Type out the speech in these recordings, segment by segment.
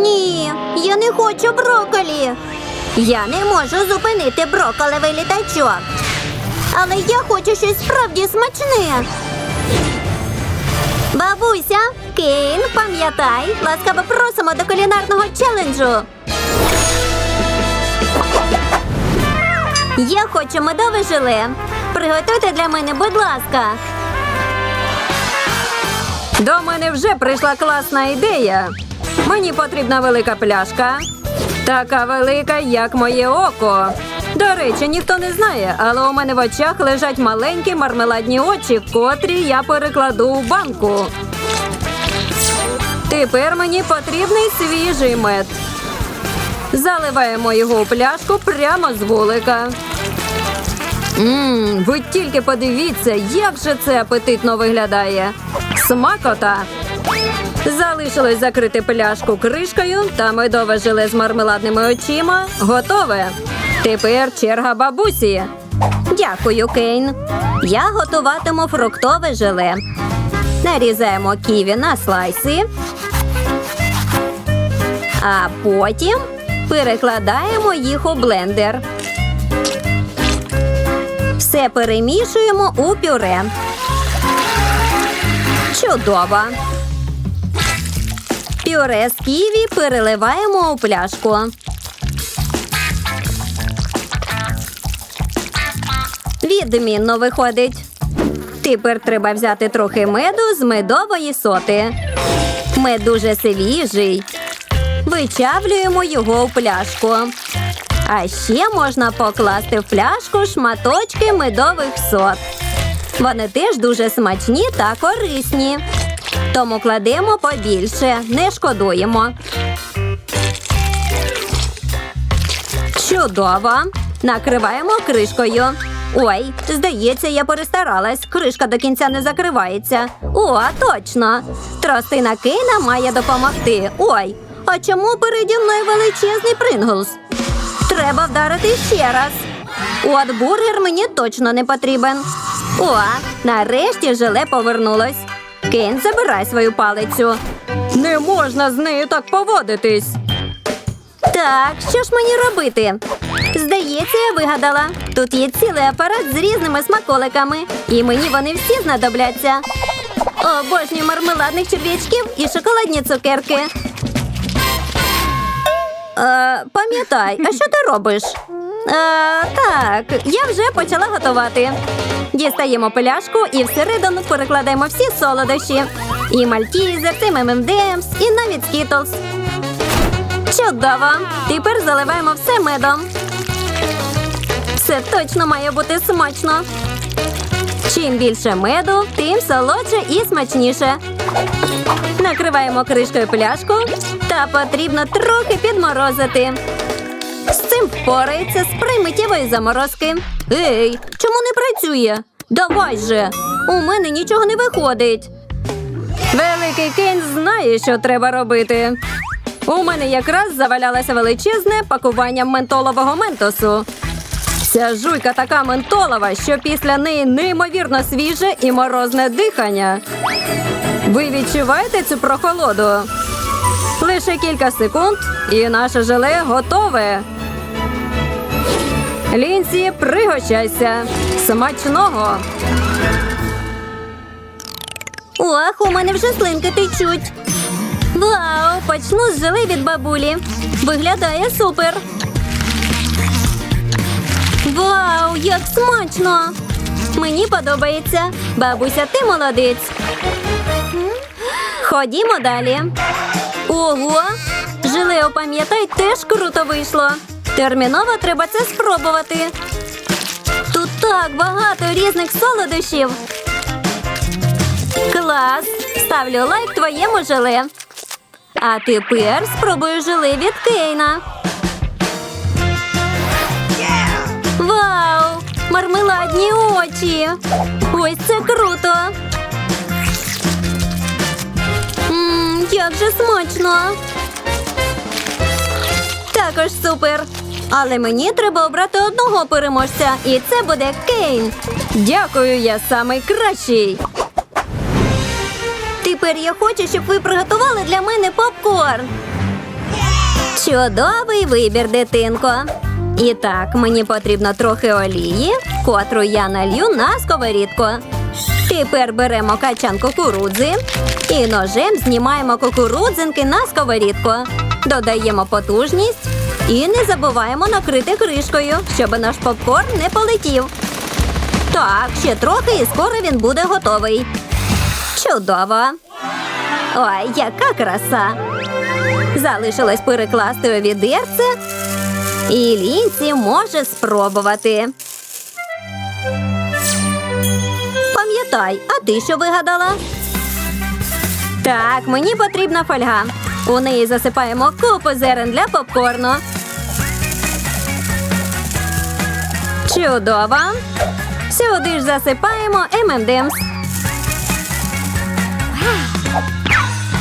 Ні, я не хочу броколі. Я не можу зупинити броколевий літачок. Але я хочу щось справді смачне. Бабуся, Кейн, пам'ятай, ласкаво просимо до кулінарного челенджу. Я хочу медове желе. Приготуйте для мене, будь ласка. До мене вже прийшла класна ідея. Мені потрібна велика пляшка. Така велика, як моє око. До речі, ніхто не знає, але у мене в очах лежать маленькі мармеладні очі, котрі я перекладу у банку. Тепер мені потрібний свіжий мед. Заливаємо його у пляшку прямо з вулика. Мм, ви тільки подивіться, як же це апетитно виглядає. Смакота. Залишилось закрити пляшку кришкою та медове желе з мармеладними очима. Готове. Тепер черга бабусі. Дякую, Кейн. Я готуватиму фруктове желе. Нарізаємо ківі на слайси. А потім перекладаємо їх у блендер. Все перемішуємо у пюре. Чудово. Пюре з ківі переливаємо у пляшку. Відмінно виходить. Тепер треба взяти трохи меду з медової соти. Мед дуже свіжий. Вичавлюємо його у пляшку. А ще можна покласти в пляшку шматочки медових сот. Вони теж дуже смачні та корисні. Тому кладемо побільше, не шкодуємо. Чудово. Накриваємо кришкою. Ой, здається, я перестаралась. Кришка до кінця не закривається. О, точно. Тростина Кейна має допомогти. Ой, а чому переді мною величезний Принглс? Треба вдарити ще раз. От бургер мені точно не потрібен. О, нарешті желе повернулось. Кейн, забирай свою палицю. Не можна з нею так поводитись. Так, що ж мені робити? Здається, я вигадала. Тут є цілий апарат з різними смаколиками, і мені вони всі знадобляться. Обожнюю мармеладних черв'ячків і шоколадні цукерки. Е, пам'ятай, а що ти робиш? Е, так, я вже почала готувати. Дістаємо пляшку і всередину перекладаємо всі солодощі. І мальтізер, і ММДМС, і навіть скітлс. Чудово! Тепер заливаємо все медом. Все точно має бути смачно. Чим більше меду, тим солодше і смачніше. Накриваємо кришкою пляшку та потрібно трохи підморозити. З цим впорається спрей миттєвої заморозки. Ей, чому не працює? Давай же! У мене нічого не виходить. Великий Кейн знає, що треба робити. У мене якраз завалялося величезне пакування ментолового ментосу. Ця жуйка така ментолова, що після неї неймовірно свіже і морозне дихання. Ви відчуваєте цю прохолоду? Лише кілька секунд, і наше желе готове. Лінсі, пригощайся. Смачного! Ох, у мене вже слинки течуть. Вау, почну з жели від бабулі. Виглядає супер. Вау, як смачно! Мені подобається. Бабуся, ти молодець. Ходімо далі. Ого! Желе, опам'ятай, теж круто вийшло. Терміново треба це спробувати. Тут так багато різних солодощів. Клас! Ставлю лайк твоєму желе. А тепер спробую желе від Кейна. Вау! Мармеладні очі! Ось це круто! Як же смачно! Також супер! Але мені треба обрати одного переможця, і це буде Кейн. Дякую, я самий кращий. Тепер я хочу, щоб ви приготували для мене попкорн. Чудовий вибір, дитинко. І так, мені потрібно трохи олії, котру я налью на сковорідку. Тепер беремо качан кукурудзи і ножем знімаємо кукурудзинки на сковорідку. Додаємо потужність і не забуваємо накрити кришкою, щоб наш попкорн не полетів. Так, ще трохи і скоро він буде готовий. Чудово! Ой, яка краса! Залишилось перекласти у відерце, і лінці може спробувати. Пам'ятай, а ти що вигадала? Так, мені потрібна фольга. У неї засипаємо купу зерен для попкорну. Чудово. Сюди ж засипаємо M&M's.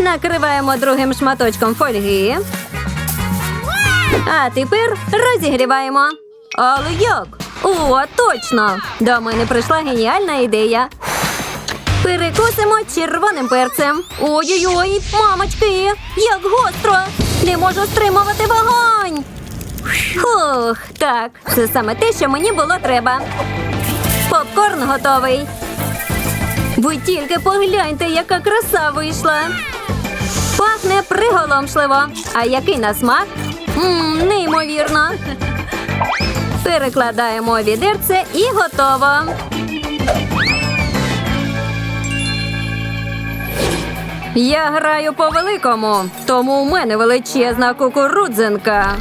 Накриваємо другим шматочком фольги. А тепер розігріваємо. Але як? О, точно! До мене прийшла геніальна ідея. Перекусимо червоним перцем. Ой-ой-ой, мамочки, як гостро! Не можу стримувати вогонь. Фух, так, це саме те, що мені було треба. Попкорн готовий. Ви тільки погляньте, яка краса вийшла. Пахне приголомшливо. А який на смак? Мм, неймовірно. Перекладаємо відерце і готово. Я граю по великому, тому у мене величезна кукурудзинка.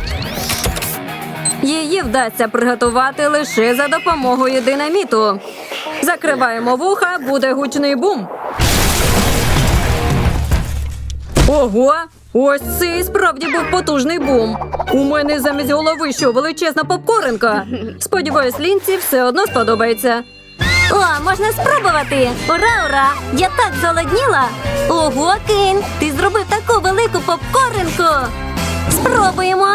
Її вдасться приготувати лише за допомогою динаміту. Закриваємо вуха, буде гучний бум. Ого! Ось це і справді був потужний бум. У мене замість голови що величезна попкоринка. Сподіваюсь, лінці все одно сподобається. О, можна спробувати! Ура, ура! Я так зголодніла! Ого, Кейн, ти зробив таку велику попкоринку! Спробуємо!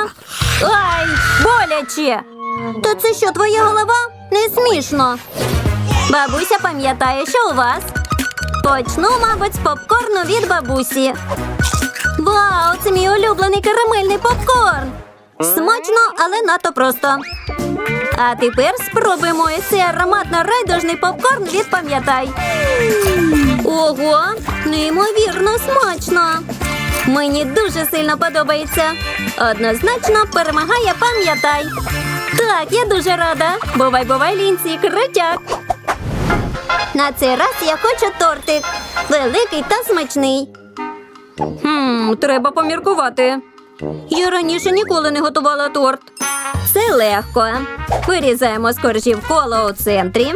Ай, боляче! То це що, твоя голова? Не смішно. Бабуся пам'ятає, що у вас? Почну, мабуть, з попкорну від бабусі. Вау, це мій улюблений карамельний попкорн! Смачно, але надто просто. А тепер спробуємо цей ароматно райдужний попкорн від пам'ятай. Ого, неймовірно смачно. Мені дуже сильно подобається. Однозначно перемагає пам'ятай. Так, я дуже рада. Бувай, бувай, лінці, крутяк. На цей раз я хочу тортик. Великий та смачний. Хм, треба поміркувати. Я раніше ніколи не готувала торт. Все легко. Вирізаємо з коржів коло у центрі.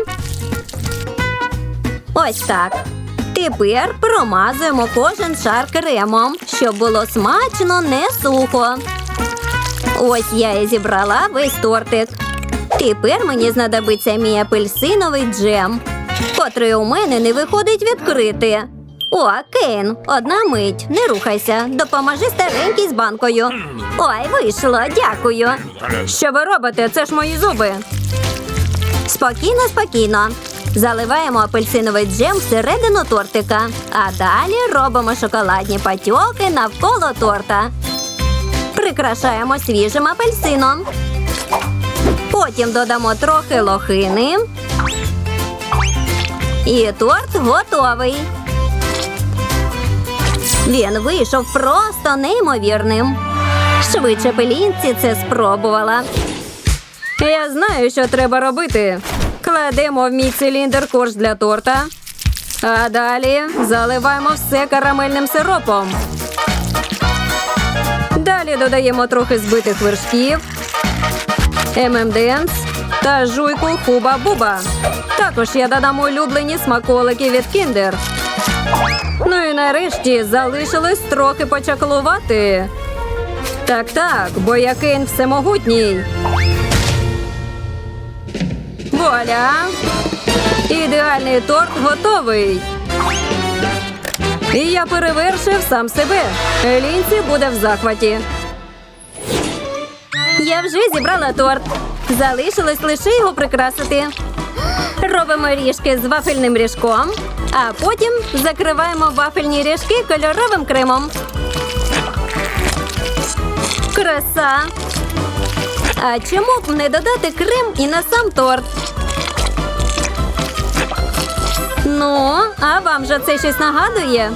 Ось так. Тепер промазуємо кожен шар кремом, щоб було смачно, не сухо. Ось я і зібрала весь тортик. Тепер мені знадобиться мій апельсиновий джем, котрий у мене не виходить відкрити. О, Кейн, одна мить, не рухайся, допоможи старенькій з банкою. Ой, вийшло, дякую. Що ви робите? Це ж мої зуби. Спокійно, спокійно. Заливаємо апельсиновий джем всередину тортика, а далі робимо шоколадні патьоки навколо торта. Прикрашаємо свіжим апельсином. Потім додамо трохи лохини. І торт готовий. Він вийшов просто неймовірним. Швидше пелінці це спробувала. Я знаю, що треба робити. Кладемо в мій циліндр корж для торта. А далі заливаємо все карамельним сиропом. Далі додаємо трохи збитих вершків, ММДНС та жуйку Хуба-Буба. Також я додам улюблені смаколики від Кіндер. Ну і нарешті залишилось трохи почаклувати. Так, так, бо я Кейн всемогутній. Вуаля! Ідеальний торт готовий. І я перевершив сам себе. Лінці буде в захваті. Я вже зібрала торт. Залишилось лише його прикрасити. Робимо ріжки з вафельним ріжком А потім закриваємо вафельні ріжки кольоровим кремом. Краса. А чому б не додати крем і на сам торт? Ну, а вам же це щось нагадує?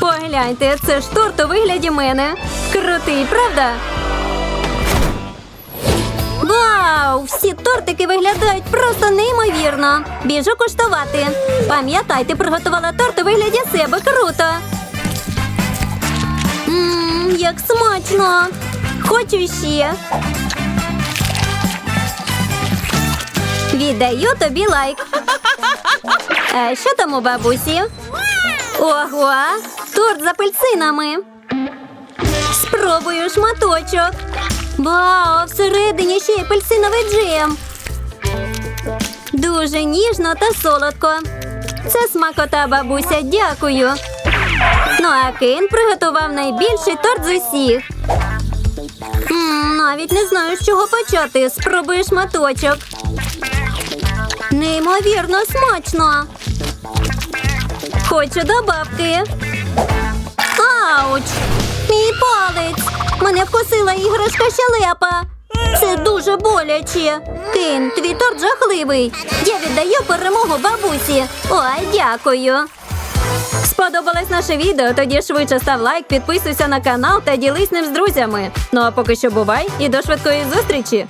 Погляньте, це ж торт у вигляді мене. Крутий, правда? Вау! Всі тортики виглядають просто неймовірно. Біжу куштувати. Пам'ятай, ти приготувала торт у вигляді себе круто. Ммм, як смачно! Хочу ще. Віддаю тобі лайк. А що там у бабусі? Ого, торт з апельсинами. Спробую шматочок. Вау, всередині ще й апельсиновий джем. Дуже ніжно та солодко. Це смакота, бабуся, дякую. Ну а Кен приготував найбільший торт з усіх. М, навіть не знаю, з чого почати. Спробую шматочок. Неймовірно смачно. Хочу добавки. Ауч! Мій палець! Мене вкусила іграшка щелепа. Це дуже боляче. Кин, твій торт жахливий. Я віддаю перемогу бабусі. Ой, дякую. Сподобалось наше відео? Тоді швидше став лайк, підписуйся на канал та ділись ним з друзями. Ну а поки що бувай і до швидкої зустрічі!